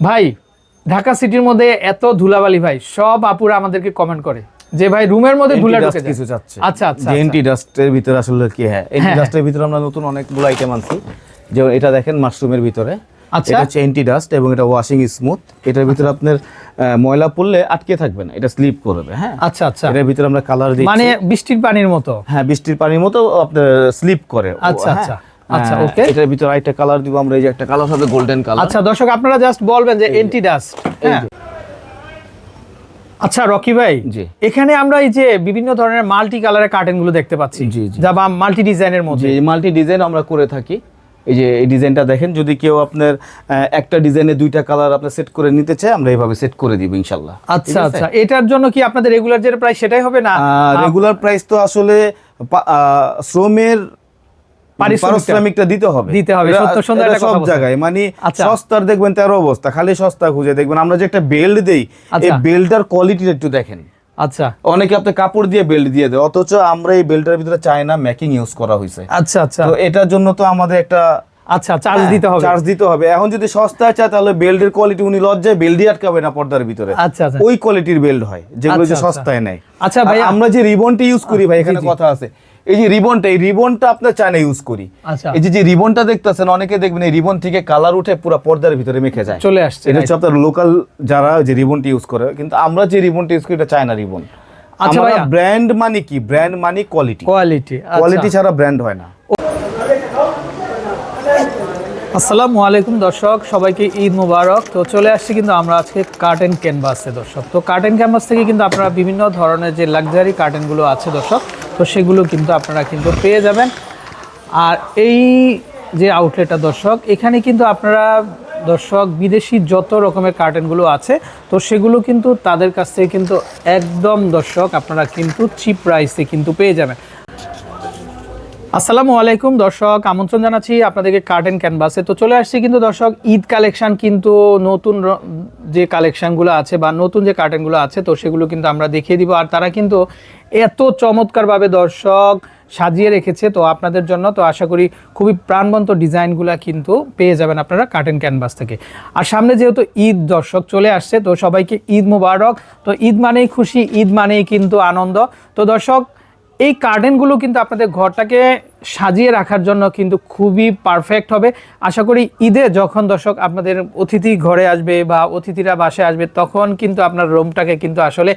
ভাই ঢাকা সিটির মধ্যে এত ধুলাবালি ভাই সব আপুরা আমাদেরকে কমেন্ট করে যে ভাই রুমের মধ্যে ধুলা ঢুকে কিছু চাচ্ছে আচ্ছা আচ্ছা এন্টি ডাস্টের ভিতরে আসলে কি হ্যাঁ এন্টি। ডাস্টের ভিতরে আমরা নতুন অনেকগুলো আইটেম আনছি। যে এটা দেখেন মাশরুমের ভিতরে। আচ্ছা। এটা হচ্ছে এন্টি ডাস্ট এবং এটা ওয়াশিং স্মুথ এটার ভিতরে আপনার ময়লা পড়লে আটকে থাকবে না এটা স্লিপ করবে হ্যাঁ। আচ্ছা আচ্ছা। এটার ভিতরে আমরা কালার দিই মানে বৃষ্টির পানির মতো? হ্যাঁ বৃষ্টির পানির মতো আপনার স্লিপ করে। আচ্ছা, হ্যাঁ। আচ্ছা। আচ্ছা, হ্যাঁ, okay. এটার ভিতরে আরেকটা কালার দিব আমরা এই যে একটা কালার হবে গোল্ডেন কালার আচ্ছা দর্শক আপনারা জাস্ট বলবেন যে এন্টি ডাস্ট হ্যাঁ। আচ্ছা রকি ভাই। এখানে আমরা এই যে বিভিন্ন ধরনের মাল্টি কালারের কার্টেনগুলো দেখতে পাচ্ছি। যা বা মাল্টি ডিজাইনের যে মধ্যে। মাল্টি ডিজাইন আমরা করে থাকি। এই যে এই ডিজাইনটা দেখেন যদি কেউ আপনার একটা ডিজাইনে দুইটা কালার আপনার সেট করে নিতে চায় আমরা এইভাবে সেট করে দিব ইনশাল্লাহ। আচ্ছা আচ্ছা এটার জন্য কি আপনাদের রেগুলার যেটা প্রাইস সেটাই হবে না? রেগুলার প্রাইস তো আসলে শ্রমের পারিশ্রমিকটা দিতে হবে। দিতে হবে, সত্য একটা সব জায়গায়। মানে আচ্ছা। সস্তার দেখবেন তেরো অবস্থা খালি সস্তা খুঁজে দেখবেন। আমরা যে একটা বেল্ট দেই এই আচ্ছা। বেল্টটার কোয়ালিটি একটু দেখেন। আচ্ছা। অনেকে আপনি কাপড় দিয়ে বেল্ট দিয়ে দেয় অথচ আমরা এই বেল্টের ভিতরে চায়না ইউজ করা হয়েছে আচ্ছা আচ্ছা। তো এটার জন্য তো আমাদের একটা আচ্ছা চার্জ দিতে হবে। চার্জ দিতে হবে। এখন যদি সস্তা চায় তাহলে বেল্টের কোয়ালিটি উনি লজ্জায় বেল্ট দিয়ে আটকাবে না পর্দার ভিতরে। আচ্ছা আচ্ছা। ওই কোয়ালিটির বেল্ট হয় যেগুলো যে। সস্তায় নেয়। আচ্ছা ভাই আমরা যে রিবনটা ইউজ করি ভাই এখানে। কথা আছে। এই যে রিবনটা এই রিবনটা আপনার চায়না ইউজ করি। আচ্ছা। এই যে যে রিবনটা দেখতেছেন অনেকে দেখবেন এই রিবন থেকে কালার উঠে পুরো পর্দার ভিতরে মেখে যায়। চলে আসছে এটা হচ্ছে আপনার লোকাল যারা যে রিবনটা ইউজ করে কিন্তু আমরা যে রিবনটা ইউজ করি এটা চায়না রিবন। আচ্ছা ব্র্যান্ড মানে কি? ব্র্যান্ড মানে কোয়ালিটি কোয়ালিটি কোয়ালিটি ছাড়া ব্র্যান্ড হয় না। আসসালামু আলাইকুম দর্শক, সবাইকে ঈদ মুবারক। তো চলে আসছি কিন্তু আমরা আজকে কার্টেন ক্যানভাসে দর্শক। তো কার্টেন ক্যানভাস থেকে কিন্তু আপনারা বিভিন্ন ধরনের যে লাক্সারি কার্টেনগুলো আছে দর্শক, তো সেগুলো কিন্তু আপনারা কিন্তু পেয়ে যাবেন। আর এই যে আউটলেটটা দর্শক, এখানে কিন্তু আপনারা দর্শক বিদেশি যত রকমের কার্টেনগুলো আছে, তো সেগুলো কিন্তু তাদের কাছ থেকে কিন্তু একদম দর্শক আপনারা কিন্তু চিপ প্রাইসে কিন্তু পেয়ে যাবেন। আসসালামু আলাইকুম, দর্শক। আমন্ত্রণ জানাচ্ছি আপনাদেরকে কার্টেন ক্যানভাসে তো চলে আসছি কিন্তু, দর্শক, ঈদ কালেকশন কিন্তু নতুন যে কালেকশনগুলো আছে বা নতুন যে কার্টেনগুলো আছে, তো সেগুলো কিন্তু আমরা দেখিয়ে দিব। আর তারা কিন্তু এত চমৎকারভাবে, দর্শক, সাজিয়ে রেখেছে, তো আপনাদের জন্য তো আশা করি খুবই প্রাণবন্ত ডিজাইনগুলো কিন্তু পেয়ে যাবেন আপনারা কার্টেন ক্যানভাস থেকে। আর সামনে যেহেতু ঈদ, দর্শক, চলে আসছে, তো সবাইকে ঈদ মোবারক। তো ঈদ মানেই খুশি, ঈদ মানেই কিন্তু আনন্দ। তো দর্শক এই কার্ডেনগুলো কিন্তু আপনাদের ঘরটাকে সাজিয়ে রাখার জন্য কিন্তু খুবই পারফেক্ট হবে। আশা করি ঈদে যখন দর্শক আপনাদের অতিথি ঘরে আসবে বা অতিথিরা বাসায় আসবে, তখন কিন্তু আপনার রুমটাকে কিন্তু আসলে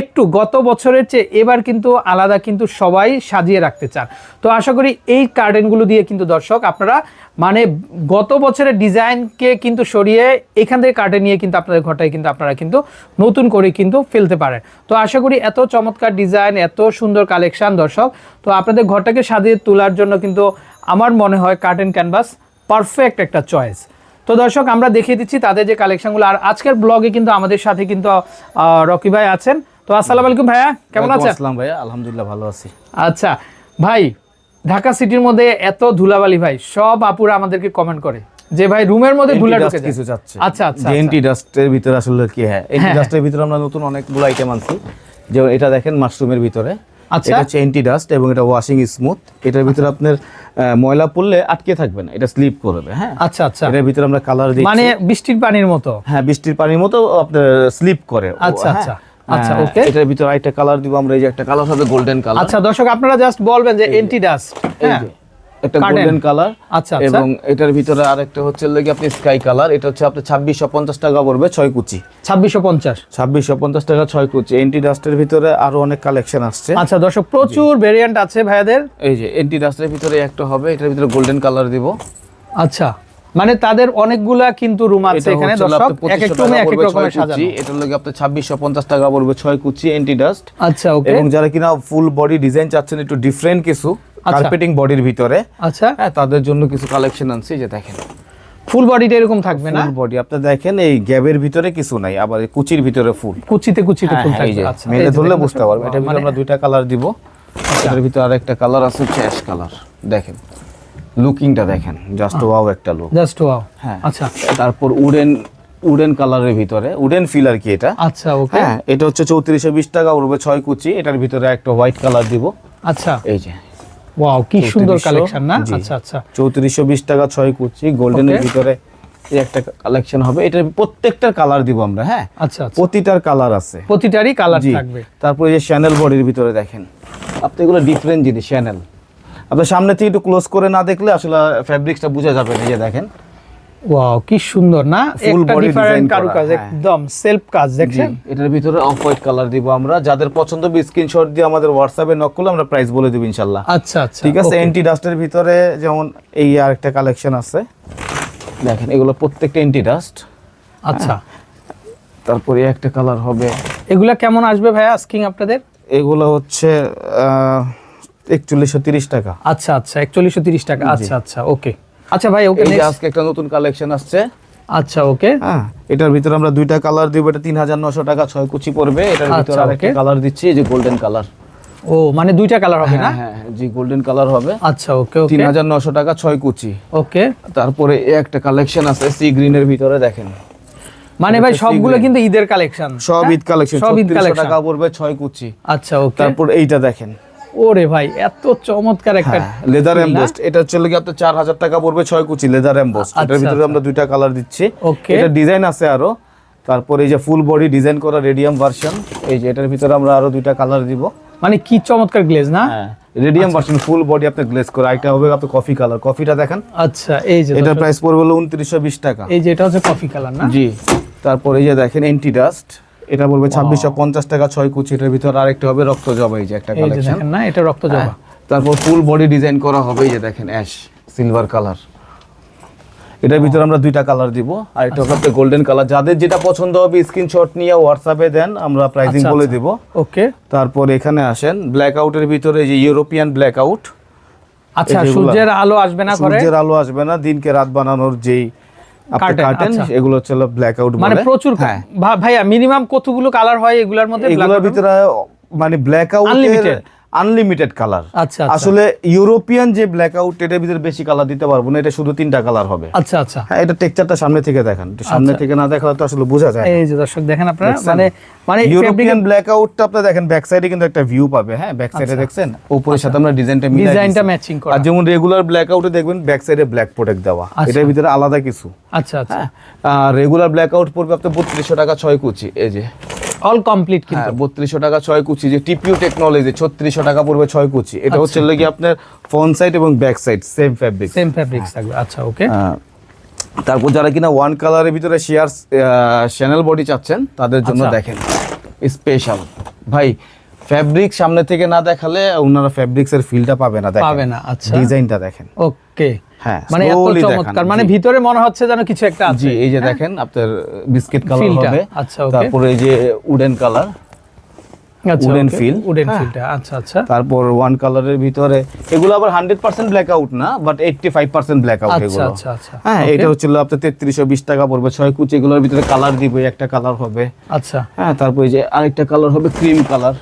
একটু গত বছরের চেয়ে এবার কিন্তু আলাদা কিন্তু সবাই সাজিয়ে রাখতে চান। তো আশা করি এই কার্ডেনগুলো দিয়ে কিন্তু দর্শক আপনারা মানে গত বছরের ডিজাইনকে কিন্তু সরিয়ে এখান থেকে কাটে নিয়ে কিন্তু আপনাদের ঘরটায় কিন্তু আপনারা কিন্তু নতুন করে কিন্তু ফেলতে পারেন। তো আশা করি এত চমৎকার ডিজাইন এত সুন্দর কালেকশন দর্শক, তো আপনাদের ঘরটাকে সাজিয়ে তোলার জন্য কিন্তু আমার মনে হয় কার্টেন ক্যানভাস পারফেক্ট একটা চয়েস। তো দর্শক আমরা দেখিয়ে দিচ্ছি তাদের যে কালেকশনগুলো। আর আজকের ব্লগে কিন্তু আমাদের সাথে কিন্তু রকি ভাই আছেন। তো আসসালামু আলাইকুম ভাইয়া কেমন আছেন? আসসালাম ভাইয়া আলহামদুলিল্লাহ ভালো আছি। আচ্ছা ভাই ঢাকা সিটির মধ্যে এত ধুলাবালি ভাই সব আপুরা আমাদেরকে কমেন্ট করে। যে ভাই রুমের মধ্যে ধুলা ঢুকে কিছু চাচ্ছে আচ্ছা আচ্ছা এন্টি ডাস্টের ভিতরে আসলে কি হ্যাঁ এন্টি হ্যাঁ। ডাস্টের ভিতরে আমরা নতুন অনেকগুলো আইটেম আনছি। যে এটা দেখেন মাশরুমের ভিতরে। আচ্ছা। এটা হচ্ছে এন্টি ডাস্ট এবং এটা ওয়াশিং স্মুথ এটার ভিতরে আপনার আহ, ময়লা পড়লে আটকে থাকবে না এটা স্লিপ করবে হ্যাঁ। আচ্ছা আচ্ছা। এটার ভিতরে আমরা কালার দিই মানে বৃষ্টির পানির মতো? হ্যাঁ বৃষ্টির পানির মতো আপনার স্লিপ করে। আচ্ছা, হ্যাঁ। আচ্ছা। আচ্ছা, ওকে okay. এটার ভিতরে আরেকটা কালার দিব আমরা এই যে একটা কালার হবে গোল্ডেন কালার আচ্ছা দর্শক আপনারা জাস্ট বলবেন যে এন্টি ডাস্ট হ্যাঁ। একটা গোল্ডেন কালার আচ্ছা, আচ্ছা। এবং এটার ভিতরে আরেকটা হচ্ছে লেগে আপনি স্কাই কালার এটা হচ্ছে ছাব্বিশশো পঞ্চাশ টাকা পড়বে কুচি। ছাব্বিশশো পঞ্চাশ। ছাব্বিশশো পঞ্চাশ টাকা ছয় কুচি। এন্টি ডাস্টের ভিতরে আরও অনেক কালেকশন আসছে। আচ্ছা দর্শক প্রচুর ভেরিয়েন্ট আছে ভাইয়াদের। এই যে এন্টি ডাস্টের ভিতরে একটা হবে এটার ভিতরে গোল্ডেন কালার দিব। আচ্ছা মানে তাদের অনেকগুলা কিন্তু রুম আছে এখানে দর্শক এক এক রুমে এক এক রকমের সাজানো। এটার লগে আপনার ছাব্বিশশো পঞ্চাশ টাকা পড়বে ছয় কুচি এন্টি ডাস্ট আচ্ছা ওকে এবং যারা কিনা ফুল বডি ডিজাইন চাচ্ছেন একটু ডিফারেন্ট কিছু আচ্ছা। কার্পেটিং বডির ভিতরে। আচ্ছা। হ্যাঁ তাদের জন্য কিছু কালেকশন আনছি যে দেখেন। ফুল বডিটা এরকম থাকবে না? ফুল বডি আপনি দেখেন এই গ্যাবের ভিতরে কিছু নাই আবার কুচির ভিতরে ফুল। কুচিতে কুচিতে হ্যাঁ, ফুল হ্যাঁ, থাকবে। আচ্ছা মেলে ধরলে বুঝতে পারবে এটার ভিতরে মানে- আমরা দুইটা কালার দিব। এটার ভিতরে আরেকটা কালার আছে হচ্ছে অ্যাশ কালার দেখেন লুকিংটা দেখেন জাস্ট ওয়াও একটা লুক জাস্ট ওয়াও হ্যাঁ আচ্ছা। তারপর উডেন উডেন কালারের ভিতরে উডেন ফিল আর কি এটা? আচ্ছা ওকে হ্যাঁ এটা হচ্ছে চৌত্রিশশো বিশ টাকা উঠবে ছয় কুচি এটার ভিতরে একটা হোয়াইট কালার দিব। আচ্ছা। এই যে ওয়াও কি সুন্দর কালেকশন না? আচ্ছা আচ্ছা। চৌত্রিশশো বিশ টাকা ছয় কুচি গোল্ডেনের. ভিতরে এই একটা কালেকশন হবে। এটা প্রত্যেকটার কালার দিব আমরা হ্যাঁ? আচ্ছা আচ্ছা। প্রতিটার কালার আছে। প্রতিটারই কালার থাকবে। তারপরে যে শ্যানেল বডির ভিতরে দেখেন। আপনি এগুলো ডিফারেন্ট জিনিস শ্যানেল আপনার সামনে থেকে একটু ক্লোজ করে না দেখলে আসলে ফ্যাব্রিক্সটা বোঝা যাবে না যে দেখেন। ওয়াও কি সুন্দর না? একটা ডিফারেন্ট কারুকাজ হ্যাঁ। একদম সেলফ কাজ দেখছেন? এটার ভিতরে অফ হোয়াইট কালার দিব আমরা। যাদের পছন্দ হবে স্ক্রিনশট দিয়ে আমাদের হোয়াটসঅ্যাপে নক করলে আমরা প্রাইস বলে দেব ইনশাল্লাহ। আচ্ছা আচ্ছা ঠিক আছে. এন্টি ডাস্টের ভিতরে যেমন এই আরেকটা কালেকশন আছে। দেখেন এগুলো প্রত্যেকটা এন্টি ডাস্ট আচ্ছা। তারপরে একটা কালার হবে। এগুলা কেমন আসবে ভাইয়া আস্কিং আপনাদের? এগুলো হচ্ছে একচল্লিশশো তিরিশ টাকা। আচ্ছা আচ্ছা একচল্লিশশো তিরিশ টাকা। আচ্ছা আচ্ছা ওকে আচ্ছা ভাই ওকে আজকে একটা নতুন কালেকশন আসছে। আচ্ছা ওকে। হ্যাঁ এটার ভিতরে আমরা দুইটা কালার দিব এটা তিন হাজার নশো টাকা ছয় কুচি পড়বে। এটার ভিতরে আচ্ছা, আরেকটা কালার দিচ্ছি এই যে গোল্ডেন কালার ও মানে দুইটা কালার হবে না? হ্যাঁ হ্যাঁ জি গোল্ডেন কালার হবে। আচ্ছা ওকে তিন ওকে। হাজার নশো টাকা ছয় কুচি। ওকে। তারপরে এই একটা কালেকশন আছে সি গ্রিনের ভিতরে দেখেন। মানে ভাই সবগুলো কিন্তু ঈদের কালেকশন সব ঈদ কালেকশন সব ঈদ কালেকশন টাকা পড়বে ছয় কুচি। আচ্ছা ওকে। তারপর এইটা দেখেন। ওরে ভাই এত চমৎকার একটা লেদার feel না? এমবোস্ট এটা হচ্ছে কি আপনার চার হাজার টাকা পড়বে ছয় কুচি লেদার এমবোস্ট এটার আচ্ছা, ভিতরে আচ্ছা। আমরা দুইটা কালার দিচ্ছি। Okay. এটা ডিজাইন আছে আরও। তারপরে এই যে ফুল বডি ডিজাইন করা রেডিয়াম ভার্সন এই যে এটার ভিতরে আমরা আরও দুইটা কালার দিব। মানে কি চমৎকার গ্লেজ না? হ্যাঁ রেডিয়াম ভার্সন ফুল বডি আপনার গ্লেজ করা। এটা হবে আপনার কফি কালার কফিটা দেখেন। আচ্ছা এই যে এটার প্রাইস পড়বে হলো উনত্রিশশো বিশ টাকা। এই যে এটা হচ্ছে কফি কালার না? জি। তারপর এই যে দেখেন এন্টি ডাস্ট এটা পড়বে ছাব্বিশশো পঞ্চাশ টাকা ছয় কুচি এটার ভিতরে আরেকটা হবে রক্ত জবা এই যে একটা কালেকশন না এটা রক্ত জবা। তারপর ফুল বডি ডিজাইন করা হবে যে দেখেন অ্যাশ সিলভার কালার এটার ভিতরে আমরা দুইটা কালার দিব আর এটা। হচ্ছে গোল্ডেন কালার যাদের যেটা পছন্দ হবে স্ক্রিনশট নিয়ে হোয়াটসঅ্যাপে দেন আমরা প্রাইসিং আচ্ছা, বলে আচ্ছা। দিব। ওকে তারপর এখানে আসেন ব্ল্যাক আউটের ভিতরে এই যে ইউরোপিয়ান ব্ল্যাক আউট আচ্ছা সূর্যের আলো আসবে না করে সূর্যের আলো আসবে না দিনকে রাত বানানোর যেই কাটেন আচ্ছা। এগুলো হচ্ছে ব্ল্যাক আউট মানে প্রচুর হ্যাঁ ভাইয়া মিনিমাম কতগুলো কালার হয় এগুলোর মধ্যে এগুলোর ভিতরে মানে ব্ল্যাক আউট? আনলিমিটেড কালার আচ্ছা, আচ্ছা। আসলে ইউরোপিয়ান যে ব্ল্যাক আউট এটার ভিতরে বেশি কালার দিতে পারব না এটা শুধু তিনটা কালার হবে। আচ্ছা আচ্ছা। হ্যাঁ এটা টেক্সচারটা সামনে থেকে দেখান। সামনে থেকে না দেখালে তো আসলে বোঝা যায় এই যে দর্শক দেখেন আপনারা মানে মানে ইউরোপিয়ান ব্ল্যাক আউটটা আপনি দেখেন ব্যাক সাইডে কিন্তু একটা ভিউ পাবে। হ্যাঁ ব্যাক সাইডে দেখছেন? উপরের সাথে আমরা ডিজাইনটা মিলাই ডিজাইনটা। ম্যাচিং করা। আর যেমন রেগুলার ব্ল্যাক আউটে দেখবেন ব্যাক সাইডে ব্ল্যাক প্রোটেক্ট দেওয়া। আচ্ছা। এটার ভিতরে আলাদা কিছু। আচ্ছা আচ্ছা। আর রেগুলার ব্ল্যাক আউট পড়বে আপনার বত্রিশশো টাকা ছয় কুচি এই যে। অল কমপ্লিট কিন্তু। হ্যাঁ বত্রিশশো টাকা ছয় কুচি যে টিপিউ টেকনোলজি ছত্রিশশো টাকা পড়বে ছয় কুচি। এটা আচ্ছা। হচ্ছে কি আপনার ফ্রন্ট সাইড এবং back side same fabric same fabrics থাকবে। আচ্ছা ওকে তারপর যারা কিনা ওয়ান কালারের ভিতরে শেয়ার চ্যানেল বডি চাচ্ছেন তাদের জন্য আচ্ছা। দেখেন। স্পেশাল ভাই ফ্যাব্রিক সামনে থেকে না দেখালে ওনারা ফ্যাব্রিক্স এর ফিলটা পাবে না পাবে না আচ্ছা। ডিজাইনটা দেখেন। ওকে হ্যাঁ মানে এত চমৎকার। মানে ভিতরে মনে হচ্ছে যেন কিছু একটা আছে। জি এই যে দেখেন আপনার বিস্কিট কালার হবে। আচ্ছা, okay. তারপরে এই যে উডেন কালার আচ্ছা okay, feel, হ্যাঁ। ফিলটা আচ্ছা আচ্ছা। তারপর ওয়ান কালারের ভিতরে এগুলো আবার হান্ড্রেড পার্সেন্ট ব্ল্যাক আউট না but eighty five percent blackout এগুলো। আচ্ছা আচ্ছা। হ্যাঁ এটা হচ্ছিল আপনার তেত্রিশশো বিশ টাকা পড়বে ছয় কুচি এগুলোর ভিতরে কালার দিবে একটা কালার হবে। আচ্ছা। হ্যাঁ তারপর এই যে আরেকটা কালার হবে ক্রিম কালার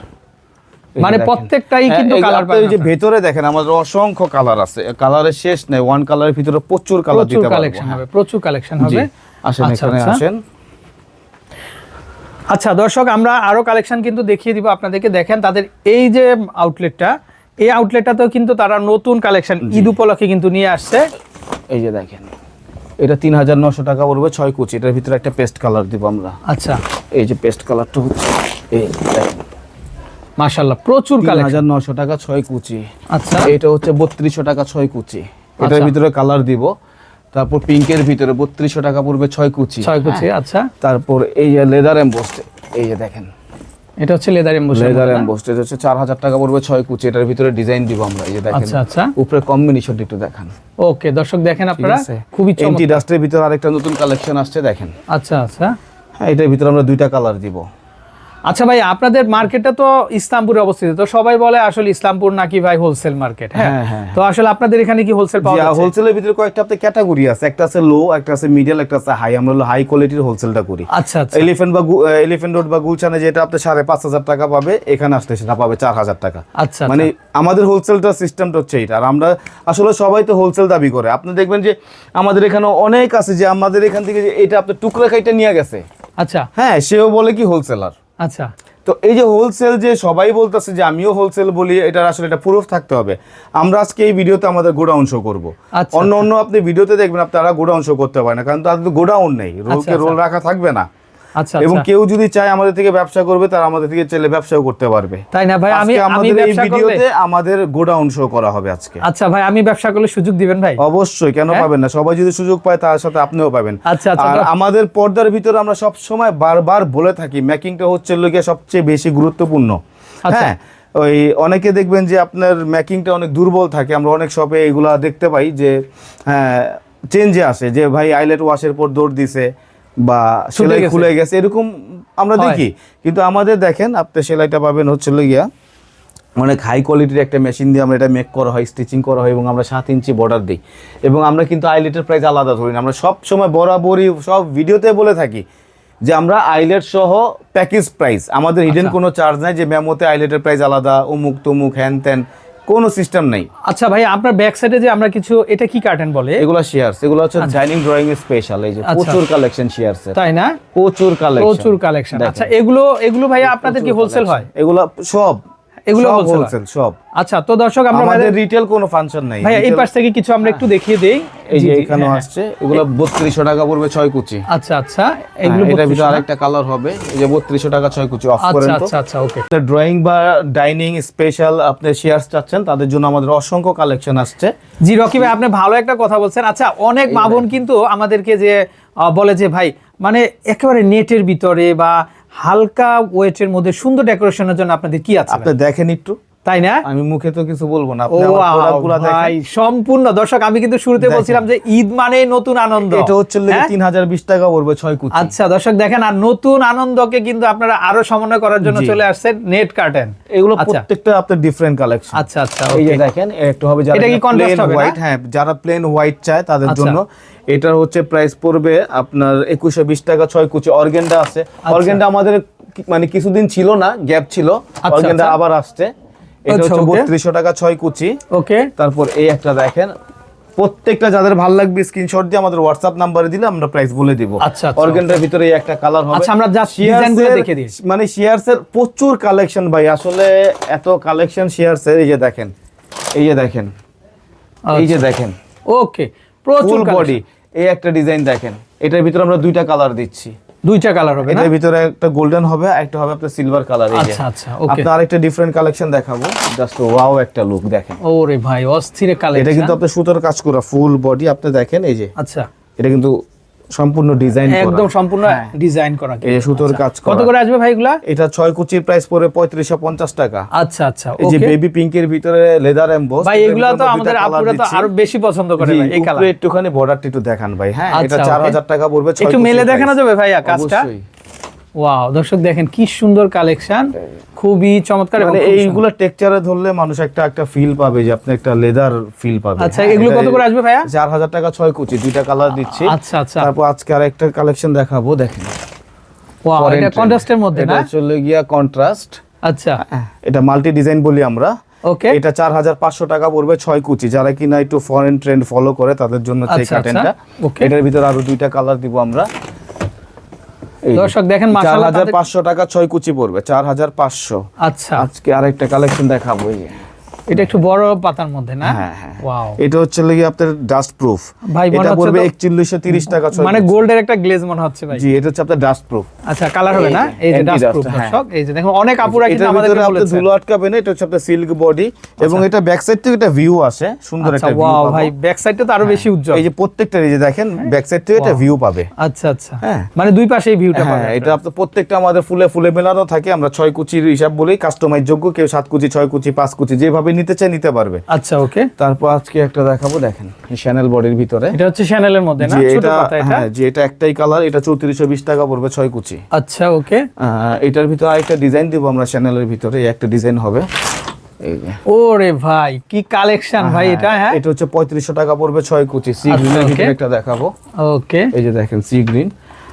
মানে প্রত্যেকটাই কিন্তু colour কালার এই যে পাবেন ভেতরে দেখেন আমাদের অসংখ্য কালার আছে। কালারের শেষ নেই ওয়ান কালারের ভিতরে প্রচুর কালার দিতে কালেকশন হ্যাঁ। হবে প্রচুর কালেকশন হবে। আসেন আচ্ছা, এখানে আচ্ছা। আসেন। আচ্ছা দর্শক আমরা আরও কালেকশন কিন্তু দেখিয়ে দিব আপনাদেরকে। দেখেন তাদের এই যে আউটলেটটা এই আউটলেটটাতেও কিন্তু তারা নতুন কালেকশন ঈদ উপলক্ষে কিন্তু নিয়ে আসছে। এই যে দেখেন এটা তিন হাজার নশো টাকা পড়বে ছয় কুচি। এটার ভিতরে একটা পেস্ট কালার দিব আমরা। আচ্ছা। এই যে পেস্ট কালারটা হচ্ছে এই দেখেন। মাশাল্লাহ প্রচুর কালেকশন হাজার নশো টাকা ছয় কুচি। আচ্ছা। এটা হচ্ছে বত্রিশশো টাকা ছয় কুচি। এটার আচ্ছা। ভিতরে কালার দিব। তারপর পিঙ্কের ভিতরে বত্রিশশো টাকা পড়বে ছয় কুচি। ছয় কুচি হ্যাঁ। আচ্ছা। তারপর এই যে লেদার এম্বোস্ট এই যে দেখেন। এটা হচ্ছে লেদার এমবোস লেদার এম্বোস্ট এটা হচ্ছে চার হাজার টাকা পড়বে ছয় কুচি। এটার ভিতরে ডিজাইন দিব আমরা এই যে দেখেন। আচ্ছা আচ্ছা। উপরে কম্বিনেশন একটু দেখান। ওকে দর্শক দেখেন আপনারা খুবই এন্টি চমৎকার ডাস্টের ভিতরে আরেকটা নতুন কালেকশন আসছে দেখেন। আচ্ছা আচ্ছা। হ্যাঁ এটার ভিতরে আমরা দুইটা কালার দিব। আচ্ছা ভাই আপনাদের মার্কেটটা তো ইসলামপুরে অবস্থিত তো সবাই বলে আসলে ইসলামপুর নাকি ভাই হোলসেল মার্কেট হ্যাঁ? হ্যাঁ, হ্যাঁ। তো আসলে আপনাদের এখানে কি হোলসেল পাওয়া যাচ্ছে? হোলসেলের ভিতরে কয়েকটা আপনার ক্যাটাগরি আছে একটা আছে লো একটা আছে মিডিয়াল একটা আছে হাই আমরা হাই কোয়ালিটির হোলসেলটা করি। আচ্ছা আচ্ছা। এলিফেন্ট বা এলিফেন্ট রোড বা গুলশানে যেটা আপনি সাড়ে পাঁচ হাজার টাকা পাবে এখানে আসলে সেটা পাবে চার হাজার টাকা। আচ্ছা মানে আমাদের হোলসেলটা সিস্টেমটা হচ্ছে এটা আর আমরা আসলে সবাই তো হোলসেল দাবি করে। আপনি দেখবেন যে আমাদের এখানে অনেক আছে যে আমাদের এখান থেকে যে এটা আপনার টুকরা খাইটা নিয়ে গেছে। আচ্ছা। হ্যাঁ সেও বলে কি হোলসেলার আচ্ছা। তো এই যে হোলসেল যে সবাই বলতেছে যে আমিও হোলসেল বলি এটা আসলে এটা প্রুফ থাকতে হবে। আমরা আজকে এই ভিডিওতে আমাদের গোডাউন শো করব। আচ্ছা, অন্য অন্য আপনি ভিডিওতে দেখবেন আপনারা গোডাউন শো করতে পারেন না কারণ তাদের তো গোডাউন নেই। রোলকে আচ্ছা। রোল রাখা থাকবে না। আচ্ছা এবং আচ্ছা কেউ যদি চায় আমাদের থেকে ব্যবসা করবে তারা আমাদের থেকে চাইলে ব্যবসাও করতে পারবে। তাই না ভাই? আমি আমাদের এই ভিডিওতে আমাদের গোডাউন শো করা হবে আজকে। আচ্ছা ভাই আমি ব্যবসা করলে সুযোগ দিবেন ভাই? অবশ্যই কেন হ্যাঁ? পাবেন না? সবাই যদি সুযোগ পায় তার সাথে আপনিও পাবেন। আচ্ছা, আচ্ছা, আর আমাদের পর্দার ভিতরে আমরা সব সময় বারবার বলে থাকি মেকিংটা হচ্ছে লোকে সবচেয়ে বেশি গুরুত্বপূর্ণ। আচ্ছা। হ্যাঁ ওই অনেকে দেখবেন যে আপনার মেকিংটা অনেক দুর্বল থাকে। আমরা অনেক শপে এগুলা দেখতে পাই যে হ্যাঁ চেঞ্জে আসে যে ভাই আইলেট ওয়াশের পর দৌড় দিছে। বা সেলাই খুলে গেছে এরকম আমরা দেখি। কিন্তু আমাদের দেখেন আপনি সেলাইটা পাবেন হচ্ছে গিয়া অনেক হাই কোয়ালিটির একটা মেশিন দিয়ে আমরা এটা মেক করা হয় স্টিচিং করা হয় এবং আমরা সাত ইঞ্চি বর্ডার দিই। এবং আমরা কিন্তু আইলেটের প্রাইস আলাদা ধরি না। আমরা সব সময় বরাবরই সব ভিডিওতে বলে থাকি যে আমরা আইলেট সহ প্যাকেজ প্রাইস আমাদের হিডেন আচ্ছা। কোনো চার্জ নাই যে মেমোতে আইলেটের প্রাইস আলাদা অমুক তমুক হ্যান ত্যান কোনো সিস্টেম নেই। আচ্ছা ভাই আপনার ব্যাক সাইডে যে আমরা কিছু এটা কি কার্টেন বলে? এগুলো শেয়ারস এগুলো হচ্ছে ডাইনিং ড্রয়িং এর স্পেশাল এই যে আচ্ছা। প্রচুর কালেকশন শেয়ারস তাই না? প্রচুর কালেকশন প্রচুর কালেকশন আচ্ছা এগুলো এগুলো ভাই আপনাদের কি হোলসেল হয়? এগুলো সব এগুলো হোলসেল সব। আচ্ছা তো দর্শক আমরা আমাদের রিটেল কোনো ফাংশন নাই। ভাইয়া এই পাশ থেকে কিছু আমরা একটু দেখিয়ে দেই। এই যে জি, এখানেও হ্যাঁ, আসছে। এগুলো বত্রিশশো টাকা পড়বে ছয় কুচি। আচ্ছা আচ্ছা এগুলো এগুলো এটার ভিতরে আরেকটা কালার হবে। এই যে বত্রিশশো টাকা ছয় কুচি অফ করেন আচ্ছা তো। আচ্ছা আচ্ছা ওকে ড্রয়িং বা ডাইনিং স্পেশাল আপনি শেয়ার চাচ্ছেন তাদের জন্য আমাদের অসংখ্য কালেকশন আসছে। জি রকি ভাই আপনি ভালো একটা কথা বলছেন। আচ্ছা অনেক মা বোন কিন্তু আমাদেরকে যে বলে যে ভাই মানে একেবারে নেটের ভিতরে বা হালকা ওয়েটের মধ্যে সুন্দর ডেকোরেশনের জন্য আপনাদের কি আছে আপনি দেখেন একটু। তাই না? আমি মুখে তো কিছু বলব না। ভাই সম্পূর্ণ। দর্শক আমি কিন্তু শুরুতে বলছিলাম যে ঈদ মানে নতুন আনন্দ। এটা হচ্ছে হ্যাঁ? তিন হাজার বিশ টাকা পড়বে ছয় কুচি। আচ্ছা দর্শক দেখেন আর নতুন আনন্দকে কিন্তু আপনারা আরও সমন্বয় করার জন্য চলে আসছেন নেট কার্টেন। এগুলো আচ্ছা। প্রত্যেকটা আপনার ডিফারেন্ট কালেকশন আচ্ছা আচ্ছা এই যে দেখেন একটু হবে যারা এটা কি contrast হবে হোয়াইট হ্যাঁ যারা প্লেন হোয়াইট চায় তাদের আচ্ছা। জন্য। এটার হচ্ছে প্রাইস পড়বে আপনার একুশশো বিশ টাকা ছয় কুচি। অর্গেন্ডা আছে। অর্গেন্ডা আমাদের মানে কিছুদিন ছিল না গ্যাপ ছিল। আচ্ছা, অর্গেন্ডা আচ্ছা। আবার আসছে। এটা আচ্ছা, হচ্ছে. বত্রিশশো টাকা ছয় কুচি। ওকে। তারপর এই একটা দেখেন প্রত্যেকটা যাদের ভালো লাগবে স্ক্রিনশট দিয়ে আমাদের হোয়াটসঅ্যাপ নাম্বারে দিলে আমরা প্রাইস বলে দিব। আচ্ছা, আচ্ছা, ভিতরে এই একটা কালার হবে। আচ্ছা, আমরা just Shears design গুলো এর- দেখে দিই। মানে শেয়ারস এর প্রচুর কালেকশন ভাই আসলে এত কালেকশন শেয়ারস এর এই যে দেখেন এই যে দেখেন এই যে দেখেন। ওকে আচ্ছা। প্রচুর বডি এই একটা ডিজাইন দেখেন এটার ভিতরে আমরা দুইটা কালার দিচ্ছি। দুইটা কালার হবে এটার ভিতরে একটা গোল্ডেন হবে আর একটা হবে আপনার সিলভার কালার আচ্ছা, আচ্ছা, ওকে আপনার আরেকটা ডিফারেন্ট কালেকশন দেখাবো। জাস্ট ওয়াও একটা লুক দেখেন। ওরে ভাই অস্থির এটা কিন্তু আপনার সুতার কাজ করা ফুল বডি আপনি দেখেন এই যে। আচ্ছা। এটা কিন্তু সম্পূর্ণ ডিজাইন একদম সম্পূর্ণ ডিজাইন করা। এই যে সুতোর কাজ করা। কত করে আসবে ভাই এগুলা? এটা ছয় কুচির প্রাইস পড়ে পঁয়ত্রিশশো পঞ্চাশ টাকা। আচ্ছা আচ্ছা এই যে বেবি বেবি পিঙ্কের ভিতরে লেদার এমবোস ভাই এগুলা তো আমাদের আপুরা তো আরও বেশি পছন্দ করে ভাই এই কালার একটুখানি বর্ডারটা একটু দেখান ভাই হ্যাঁ। আচ্ছা, এটা চার okay. হাজার টাকা পড়বে একটু মেলে। দেখানো যাবে ভাইয়া কাজটা অবশ্যই। ওয়াও দর্শক দেখেন কি সুন্দর কালেকশন খুবই চমৎকার মানে এইগুলো টেক্সচারে ধরলে মানুষ একটা একটা ফিল পাবে যে আপনি একটা লেদার ফিল পাবে। আচ্ছা হ্যাঁ, এগুলো কত করে আসবে ভাইয়া? চার হাজার টাকা ছয় কুচি দুইটা কালার দিচ্ছি। আচ্ছা আচ্ছা। তারপর আজকে আর একটা কালেকশন দেখাবো দেখেন। ওয়াও এটা কন্ট্রাস্টের মধ্যে এটা চলে গিয়া কন্ট্রাস্ট আচ্ছা। এটা মাল্টি ডিজাইন বলি আমরা। ওকে এটা চার হাজার পাঁচশো টাকা পড়বে ছয় কুচি। যারা কিনা একটু ফরেন ট্রেন্ড ফলো করে তাদের জন্য হচ্ছে এই আচ্ছা, আচ্ছা. এটার ভিতরে আরও দুইটা কালার দিব আমরা। দর্শক দেখেন চার মাশাআল্লাহ হাজার পাঁচশো টাকা ছয় কুচি পড়বে চার হাজার পাঁচশো আচ্ছা আজকে আরেকটা কালেকশন দেখাবো। এটা একটু বড় পাতার মধ্যে না? হ্যাঁ, হ্যাঁ। ওয়াও এটা হচ্ছে লেগে আপনার ডাস্ট প্রুফ ভাই, এটা পড়বে তো- একচল্লিশশো তিরিশ টাকা ছয় মানে গোল্ডের একটা গ্লেজ মনে হচ্ছে ভাই। জি এটা হচ্ছে আপনার ডাস্ট প্রুফ আচ্ছা কালার হবে না? এই যে ডাস্ট প্রুফ হ্যাঁ। দর্শক এই যে দেখুন অনেক আপুরা কিন্তু ভিতরে বলেছে। ধুলো আটকাবে না এটা হচ্ছে আপনার সিল্ক বডি এবং এটা ব্যাক সাইড থেকে একটা ভিউ আসে সুন্দর আচ্ছা একটা ভিউ ওয়াও ভাই ব্যাক সাইডটা তো আরও বেশি উজ্জ্বল। এই যে প্রত্যেকটা এই যে দেখেন ব্যাক সাইড থেকে একটা ভিউ পাবে। আচ্ছা আচ্ছা। হ্যাঁ। মানে দুই পাশে এই ভিউটা হ্যাঁ পাবে এটা আপনার প্রত্যেকটা আমাদের ফুলে ফুলে মেলানো থাকে আমরা ছয় কুচির হিসাব বলি কাস্টমাইজ যোগ্য কেউ সাত কুচি ছয় কুচি পাঁচ কুচি যেভাবে নিতে চায় নিতে পারবে। আচ্ছা ওকে। তারপর আজকে একটা দেখাবো দেখেন শ্যানেল বডির ভিতরে। এটা হচ্ছে চ্যানেলের মধ্যে না? ছোট পাতা এটা? হ্যাঁ যে এটা একটাই কালার এটা চৌত্রিশশো বিশ টাকা পড়বে ছয় কুচি। আচ্ছা ওকে। এটার ভিতরে আরেকটা ডিজাইন দিব আমরা চ্যানেলের ভিতরে এই একটা ডিজাইন হবে। ওরে ভাই কি কালেকশন ভাই এটা হ্যাঁ? এটা হচ্ছে পঁয়ত্রিশশো টাকা পড়বে ছয় কুচি। সি আচ্ছা, গ্রিনের ভিতরে একটা দেখাবো। ওকে। এই যে দেখেন সি গ্রিন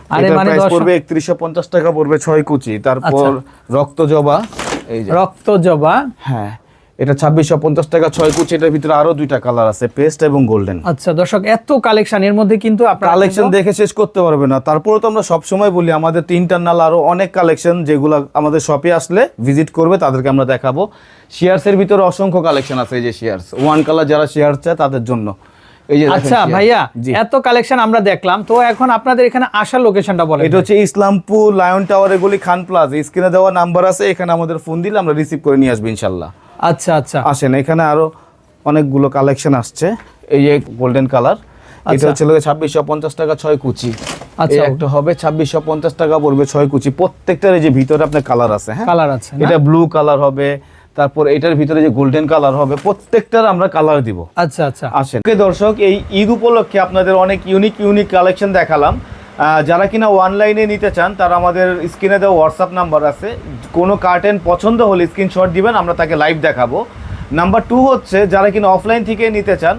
আরে মানে প্রাইস দর্শক- পড়বে একত্রিশশো পঞ্চাশ টাকা পড়বে ছয় কুচি। তারপর রক্ত জবা এই যে। রক্ত জবা। হ্যাঁ। এটা ছাব্বিশশো পঞ্চাশ টাকা ছয় কুচি এটার ভিতরে আরও দুইটা কালার আছে পেস্ট এবং গোল্ডেন আচ্ছা দর্শক এত কালেকশন এর মধ্যে কিন্তু আপনারা কালেকশন দেখে শেষ করতে পারবে না। তারপরে তো আমরা সবসময় বলি আমাদের ইন্টারনাল আরও অনেক কালেকশন যেগুলো আমাদের শপে আসলে ভিজিট করবে তাদেরকে আমরা দেখাবো। শেয়ারসের ভিতরে অসংখ্য কালেকশন আছে এই যে শেয়ারস ওয়ান কালার যারা শেয়ার চায় তাদের জন্য। এই যে আচ্ছা ভাইয়া এত কালেকশন আমরা দেখলাম। তো এখন আপনাদের এখানে আসার লোকেশনটা বলেন এটা হচ্ছে ইসলামপুর লায়ন টাওয়ার এগুলি খান প্লাজা স্ক্রিনে দেওয়া নাম্বার আছে এখানে আমাদের ফোন দিলে আমরা রিসিভ করে নিয়ে আসব ইনশাল্লাহ। আচ্ছা আচ্ছা। আসেন এখানে আরও অনেকগুলো কালেকশন আসছে। এই যে গোল্ডেন কালার এটা আচ্ছা। হচ্ছে ছাব্বিশশো পঞ্চাশ টাকা ছয় কুচি। আচ্ছা। একটা হবে ছাব্বিশশো পঞ্চাশ টাকা পড়বে ছয় কুচি। প্রত্যেকটার এই যে ভিতরে আপনার কালার আছে হ্যাঁ? কালার আছে এটা ব্লু কালার হবে তারপর এটার ভিতরে যে গোল্ডেন কালার হবে প্রত্যেকটার আমরা কালার দিব। আচ্ছা আচ্ছা। আসেন। ওকে দর্শক এই ঈদ উপলক্ষে আপনাদের অনেক ইউনিক ইউনিক কালেকশন দেখালাম। যারা কিনা অনলাইনে নিতে চান, তারা আমাদের স্ক্রিনে দেওয়া হোয়াটসঅ্যাপ নাম্বার আছে। কোনো কার্টেন পছন্দ হলে স্ক্রিনশট দিবেন, আমরা তাকে লাইভ দেখাবো। নাম্বার টু হচ্ছে, যারা কিনা অফলাইন থেকে নিতে চান,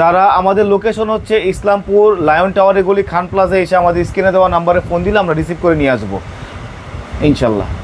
তারা আমাদের লোকেশন হচ্ছে ইসলামপুর লায়ন টাওয়ারে গলি, খান প্লাজা এসে আমাদের স্ক্রিনে দেওয়া নাম্বারে ফোন দিলে আমরা রিসিভ করে নিয়ে আসব। ইনশাল্লাহ।